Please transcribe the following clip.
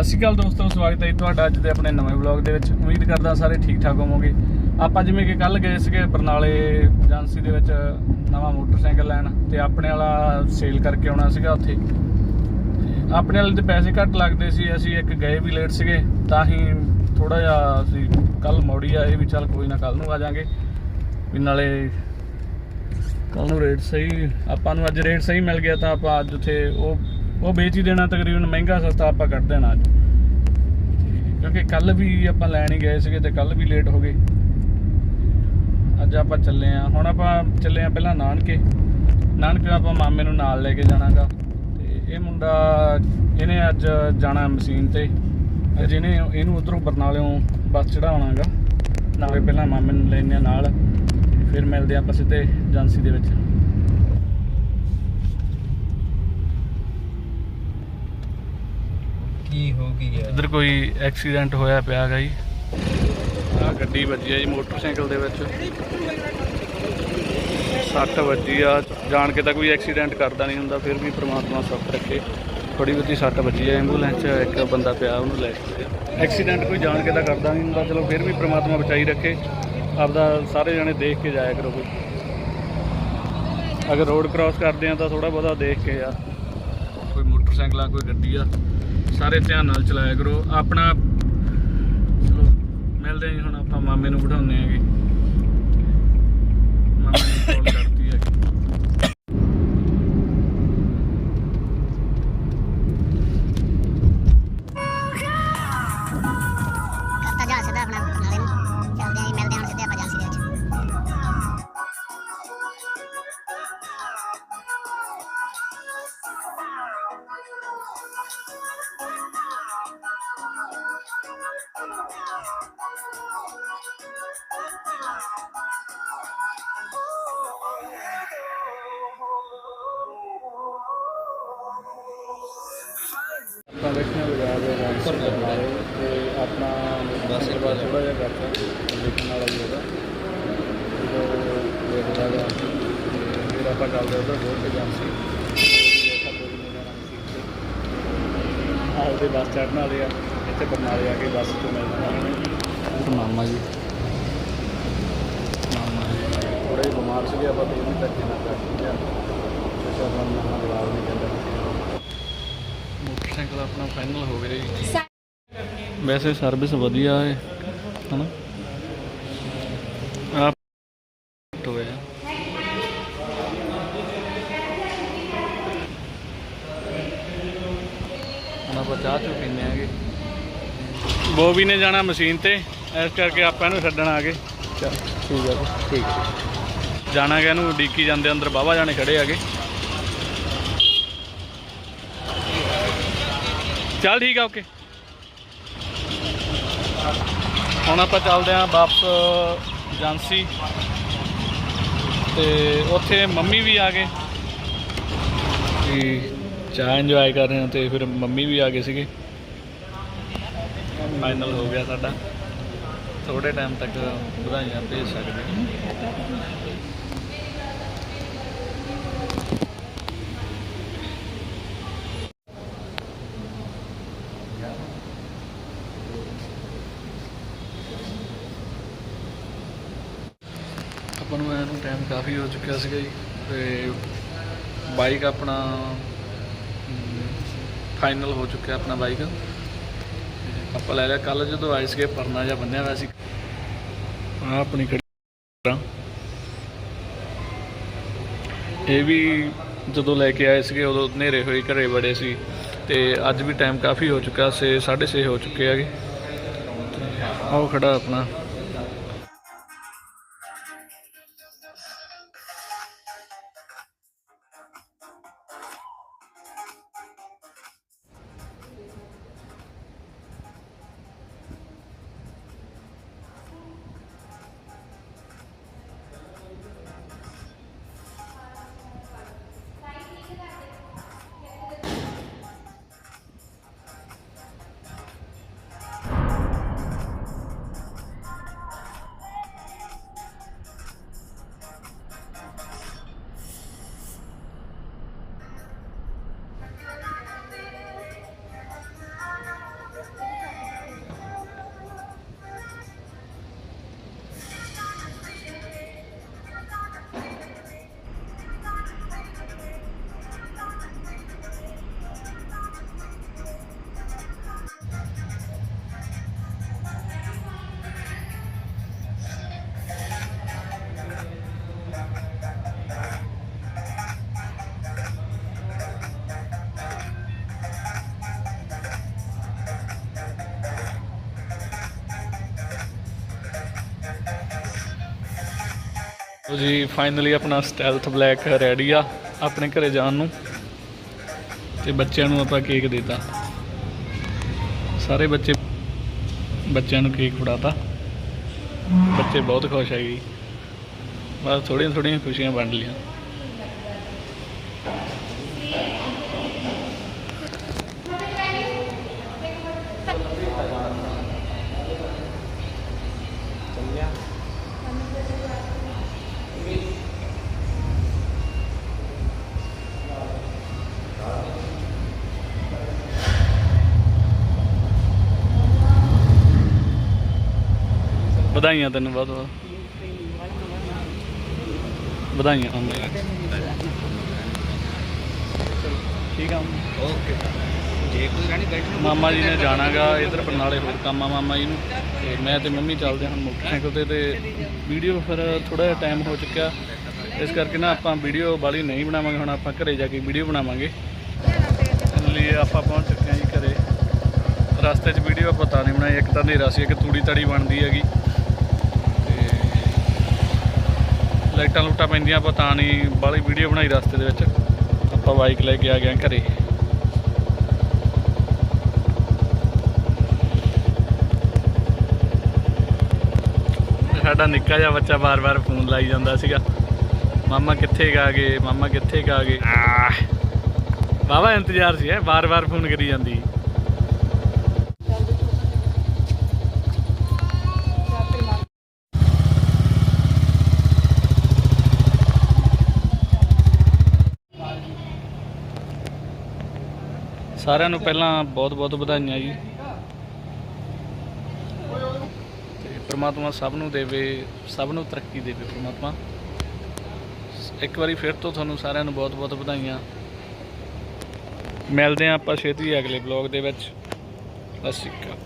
ਸਤਿ ਸ਼੍ਰੀ ਅਕਾਲ ਦੋਸਤੋ, ਸਵਾਗਤ ਹੈ ਜੀ ਤੁਹਾਡਾ ਅੱਜ ਦੇ ਆਪਣੇ ਨਵੇਂ ਵਲੌਗ ਦੇ ਵਿੱਚ। ਉਮੀਦ ਕਰਦਾ ਸਾਰੇ ਠੀਕ ਠਾਕ ਹੋਵੋਗੇ। ਆਪਾਂ ਜਿਵੇਂ ਕਿ ਕੱਲ ਗਏ ਸੀਗੇ ਬਰਨਾਲੇ ਏਜੰਸੀ ਦੇ ਵਿੱਚ ਨਵਾਂ ਮੋਟਰਸਾਈਕਲ ਲੈਣ ਤੇ ਆਪਣੇ ਵਾਲਾ ਸੇਲ ਕਰਕੇ ਆਉਣਾ ਸੀਗਾ ਉੱਥੇ। ਆਪਣੇ ਵਾਲੇ ਦੇ ਪੈਸੇ ਘੱਟ ਲੱਗਦੇ ਸੀ, ਅਸੀਂ ਇੱਕ ਗਏ ਵੀ ਲੇਟ ਸੀਗੇ, ਤਾਂ ਹੀ ਥੋੜਾ ਜਿਹਾ ਅਸੀਂ ਕੱਲ ਮੋੜੀ ਆਏ ਵੀ ਚੱਲ ਕੋਈ ਨਾ ਕੱਲ ਨੂੰ ਆ ਜਾਾਂਗੇ। ਵੀ ਨਾਲੇ ਕੱਲ ਨੂੰ ਰੇਟ ਸਹੀ, ਆਪਾਂ ਨੂੰ ਅੱਜ ਰੇਟ ਸਹੀ ਮਿਲ ਗਿਆ ਤਾਂ ਆਪਾਂ ਅੱਜ ਉੱਥੇ ਉਹ ਉਹ ਵੇਚ ਹੀ ਦੇਣਾ ਤਕਰੀਬਨ ਮਹਿੰਗਾ ਸਸਤਾ ਆਪਾਂ ਕੱਢ ਦੇਣਾ ਅੱਜ। ਕਿਉਂਕਿ ਕੱਲ ਵੀ ਆਪਾਂ ਲੈਣ ਹੀ ਗਏ ਸੀਗੇ ਤੇ ਕੱਲ ਵੀ ਲੇਟ ਹੋ ਗਏ। ਅੱਜ ਆਪਾਂ ਚੱਲੇ ਆ ਹੁਣ ਆਪਾਂ ਚੱਲੇ ਆ ਪਹਿਲਾਂ ਨਾਨਕੇ। ਨਾਨਕੇ ਆਪਾਂ ਮਾਮੇ ਨੂੰ ਨਾਲ ਲੈ ਕੇ ਜਾਣਾਗਾ। ਤੇ ਇਹ ਮੁੰਡਾ, ਇਹਨੇ ਅੱਜ ਜਾਣਾ ਮਸ਼ੀਨ ਤੇ। ਅੱਜ ਇਹਨੇ ਇਹਨੂੰ ਉਧਰੋਂ ਬਰਨਾਲਿਓਂ ਬੱਸ ਚੜਾਉਣਾਗਾ ਨਾਲੇ ਪਹਿਲਾਂ ਮਾਮੇ ਨੂੰ ਲੈਣੇ ਨਾਲ। ਫਿਰ ਮਿਲਦੇ ਆਪਾਂ ਸਿੱਧੇ ਏਜੰਸੀ ਦੇ ਵਿੱਚ ਕੀ ਹੋ ਕੀ ਗਿਆ। ਇੱਧਰ ਕੋਈ ਐਕਸੀਡੈਂਟ ਹੋਇਆ ਪਿਆ ਗਾ ਜੀ। ਆ ਗੱਡੀ ਵੱਜੀ ਆ ਜੀ ਮੋਟਰਸਾਈਕਲ ਦੇ ਵਿੱਚ। ਸੱਟ ਵੱਜੀ ਆ। ਜਾਣ ਕੇ ਤਾਂ ਕੋਈ ਐਕਸੀਡੈਂਟ ਕਰਦਾ ਨਹੀਂ ਹੁੰਦਾ ਫਿਰ ਵੀ ਪ੍ਰਮਾਤਮਾ ਸੁੱਖ ਰੱਖੇ। ਥੋੜੀ ਬਹੁਤੀ ਸੱਟ ਵੱਜੀ ਆ ਐਂਬੂਲੈਂਸ 'ਚ ਇੱਕ ਬੰਦਾ ਪਿਆ ਉਹਨੂੰ ਲੈ ਕੇ ਐਕਸੀਡੈਂਟ ਕੋਈ ਜਾਣ ਕੇ ਤਾਂ ਕਰਦਾ ਨਹੀਂ ਹੁੰਦਾ ਚਲੋ ਫਿਰ ਵੀ ਪ੍ਰਮਾਤਮਾ ਬਚਾਈ ਰੱਖੇ। ਆਪਦਾ ਸਾਰੇ ਜਣੇ ਦੇਖ ਕੇ ਜਾਇਆ ਕਰੋ ਕੋਈ। ਅਗਰ ਰੋਡ ਕ੍ਰਾਸ ਕਰਦੇ ਆ ਤਾਂ ਥੋੜਾ ਬਹੁਤਾ ਦੇਖ ਕੇ ਯਾਰ ਕੋਈ ਮੋਟਰਸਾਈਕਲ ਆ ਕੋਈ ਗੱਡੀ ਆ। ਸਾਰੇ ਧਿਆਨ ਨਾਲ ਚਲਾਇਆ ਕਰੋ। ਆਪਣਾ ਚਲੋ, ਮਿਲਦੇ ਹਾਂ ਜੀ ਹੁਣ ਆਪਾਂ ਮਾਮੇ ਨੂੰ ਬਿਠਾਉਂਦੇ ਆਂਗੇ ਮਾਮੇ ਨੂੰ ਕਾਲ ਕਰਤੀ ਆਪਾਂ ਬੈਠੇ ਲਗਾ ਦੇ ਬਰਨਾਲੇ ਤੇ ਆਪਣਾ ਬਸ ਇੱਕ ਵਾਰ। ਥੋੜਾ ਜਿਹਾ ਕਰਤਾ ਦੇਖਣ ਵਾਲਾ ਹੀ ਹੋਗਾ। ਦੇਖਦਾ ਗਾ ਫਿਰ ਆਪਾਂ ਚੱਲਦੇ ਉਧਰ ਹੋਰ ਤੇ ਏਜੰਸੀ ਆਪਦੇ ਬੱਸ ਚੜ੍ਹਨ ਵਾਲੇ ਆ ਇੱਥੇ ਬਰਨਾਲੇ ਆ ਕੇ ਬੱਸ ਤੋਂ ਮਿਲਣਾ ਮਾਮਾ ਜੀ। ਮਾਮਾ ਜੀ। ਥੋੜੇ ਬਿਮਾਰ ਸੀਗੇ ਆਪਾਂ ਤੇ ਵੀ ਧੱਕੇ ਨਾਲ ਕਰ ਲਿਆ ਤੇ ਆਪਾਂ ਨੂੰ ਨਾਲ ਨਹੀਂ ਕਹਿੰਦਾ ਮੋਟਰਸਾਈਕਲ ਆਪਣਾ ਫਾਈਨਲ ਹੋ ਗਿਆ ਜੀ। ਵੈਸੇ ਸਰਵਿਸ ਵਧੀਆ ਹੈ ਹਨਾ? ਆਪ ਹੁਣ ਆਪਾਂ ਚਾਹ ਚੁ ਪੀਂਦੇ ਆਂਗੇ। ਬੋਬੀ ਨੇ ਜਾਣਾ ਮਸ਼ੀਨ ਤੇ ਇਸ ਕਰਕੇ ਆਪਾਂ ਇਹਨੂੰ ਛੱਡਣ ਆ ਗਏ। ਚੱਲ ਠੀਕ ਹੈ ਠੀਕ ਹੈ ਜਾਣਾ ਗਿਆ ਇਹਨੂੰ ਡੀਕੀ ਜਾਂਦੇ ਅੰਦਰ ਬਾਬਾ ਜਾਣੇ ਖੜੇ ਆਗੇ ਚੱਲ ਠੀਕ ਆ, ਓਕੇ। ਹੁਣ ਆਪਾਂ ਚੱਲਦੇ ਆਂ ਵਾਪਸ ਏਜੰਸੀ। ਤੇ ਉੱਥੇ ਮੰਮੀ ਵੀ ਆ ਗਏ। ਤੇ ਚਾਹ ਇੰਜੋਏ ਕਰ ਰਹੇ ਹਾਂ ਤੇ ਫਿਰ ਮੰਮੀ ਵੀ ਆ ਗਏ ਸੀਗੇ। ਫਾਈਨਲ ਹੋ ਗਿਆ ਸਾਡਾ। ਥੋੜੇ ਟਾਈਮ ਤੱਕ ਵਧਾਈਆਂ ਭੇਜ ਸਕਦੇ ਹਾਂ ਆਪਾਂ ਨੂੰ ਐਨੂੰ ਟਾਈਮ ਕਾਫੀ ਹੋ ਚੁੱਕਿਆ ਸੀਗਾ ਜੀ ਤੇ ਬਾਈਕ ਆਪਣਾ ਫਾਈਨਲ ਹੋ ਚੁੱਕਿਆ ਆਪਣਾ ਬਾਈਕ ਆਪਾਂ ਲੈ ਲਿਆ ਕੱਲ ਜਦੋਂ ਆਏ ਸੀਗੇ ਪਰਨਾ ਜਾਂ ਬੰਨਿਆ ਹੋਇਆ ਸੀ। ਆ ਆਪਣੀ ਖੜੀ ਇਹ ਵੀ ਜਦੋਂ ਲੈ ਕੇ ਆਏ ਸੀਗੇ, ਉਦੋਂ ਹਨੇਰੇ ਹੋਏ, ਘਰੇ ਬੜੇ ਸੀ। ਤੇ ਅੱਜ ਵੀ ਟਾਈਮ ਕਾਫੀ ਹੋ ਚੁੱਕਾ ਸੇ 6:30 ਹੋ ਚੁੱਕੇ ਹੈਗੇ। ਤੇ ਆਹ ਖੜਾ ਆਪਣਾ। ਲਓ ਜੀ ਫਾਈਨਲੀ ਆਪਣਾ ਸਟੈਲਥ ਬਲੈਕ ਰੈਡੀ ਆ ਆਪਣੇ ਘਰੇ ਜਾਣ ਨੂੰ। ਤੇ ਬੱਚਿਆਂ ਨੂੰ ਆਪਾਂ ਕੇਕ ਦਿੱਤਾ। ਸਾਰੇ ਬੱਚੇ ਬੱਚਿਆਂ ਨੂੰ ਕੇਕ ਫੜਾਤਾ। ਬੱਚੇ ਬਹੁਤ ਖੁਸ਼ ਹੈਗੇ। ਜੀ। ਬਸ ਥੋੜੀਆਂ ਥੋੜੀਆਂ ਖੁਸ਼ੀਆਂ ਵੰਡ ਲੀਆਂ ਵਧਾਈਆਂ ਤੈਨੂੰ ਬਹੁਤ ਬਹੁਤ। ਵਧਾਈਆਂ ਹੋਣ ਠੀਕ ਆ ਓਕੇ। ਜੇ ਕੋਈ ਰਹਿਣੀ ਬੈਠ ਮਾਮਾ ਜੀ ਨੇ ਜਾਣਾਗਾ ਇਧਰ ਬਰਨਾਲੇ ਹੋਰ ਕੰਮ ਆ ਮਾਮਾ ਜੀ ਨੂੰ। ਤੇ ਮੈਂ ਤੇ ਮੰਮੀ ਚੱਲਦੇ ਹਾਂ ਮੋਟਰਸਾਈਕਲ ਤੇ ਤੇ ਵੀਡੀਓ ਫਿਰ ਥੋੜਾ ਜਿਹਾ ਟਾਈਮ ਹੋ ਚੁੱਕਿਆ। ਇਸ ਕਰਕੇ ਨਾ ਆਪਾਂ ਵੀਡੀਓ ਬਾਲੀ ਨਹੀਂ ਬਣਾਵਾਂਗੇ ਹੁਣ ਆਪਾਂ ਘਰੇ ਜਾ ਕੇ ਵੀਡੀਓ ਬਣਾਵਾਂਗੇ। ਲਈ ਆਪਾਂ ਪਹੁੰਚ ਚੁੱਕੇ ਹਾਂ ਜੀ ਘਰੇ। ਰਸਤੇ 'ਚ ਵੀਡੀਓ ਪਤਾ ਨਹੀਂ ਬਣਾਈ ਇੱਕ ਤਾਂ ਹਨੇਰਾ ਸੀ ਇੱਕ ਤੂੜੀ ਤੜੀ ਬਣਦੀ ਹੈਗੀ ਤੇ ਲਾਈਟਾਂ ਲੂਟਾਂ ਪੈਂਦੀਆਂ ਪਤਾ ਨਹੀਂ ਬਾਲੀ ਵੀਡੀਓ ਬਣਾਈ ਰਸਤੇ ਦੇ ਵਿੱਚ। ਆਪਾਂ ਬਾਈਕ ਲੈ ਕੇ ਆ ਗਏ ਘਰੇ। ਸਾਡਾ ਨਿੱਕਾ ਜਿਹਾ ਬੱਚਾ ਬਾਰ-ਬਾਰ ਫੋਨ ਲਾਈ ਜਾਂਦਾ ਸੀਗਾ। ਮਾਮਾ ਕਿੱਥੇ ਗਾ ਗਏ? ਮਾਮਾ ਕਿੱਥੇ ਗਾ ਗਏ? ਬਾਬਾ ਇੰਤਜ਼ਾਰ ਸੀ ਹੈ? ਬਾਰ-ਬਾਰ ਫੋਨ ਕਰੀ ਜਾਂਦੀ। ਸਾਰਿਆਂ ਨੂੰ ਪਹਿਲਾਂ ਬਹੁਤ-ਬਹੁਤ ਵਧਾਈਆਂ ਜੀ। ਤੇ ਪ੍ਰਮਾਤਮਾ ਸਭ ਨੂੰ ਦੇਵੇ, ਸਭ ਨੂੰ ਤਰੱਕੀ ਦੇਵੇ ਪ੍ਰਮਾਤਮਾ। ਇੱਕ ਵਾਰੀ ਫਿਰ ਤੋਂ ਤੁਹਾਨੂੰ ਸਾਰਿਆਂ ਨੂੰ ਬਹੁਤ-ਬਹੁਤ ਵਧਾਈਆਂ। ਮਿਲਦੇ ਹਾਂ ਆਪਾਂ ਛੇਤੀ ਅਗਲੇ ਬਲੌਗ ਦੇ ਵਿੱਚ। ਸਤਿ ਸ਼੍ਰੀ ਅਕਾਲ।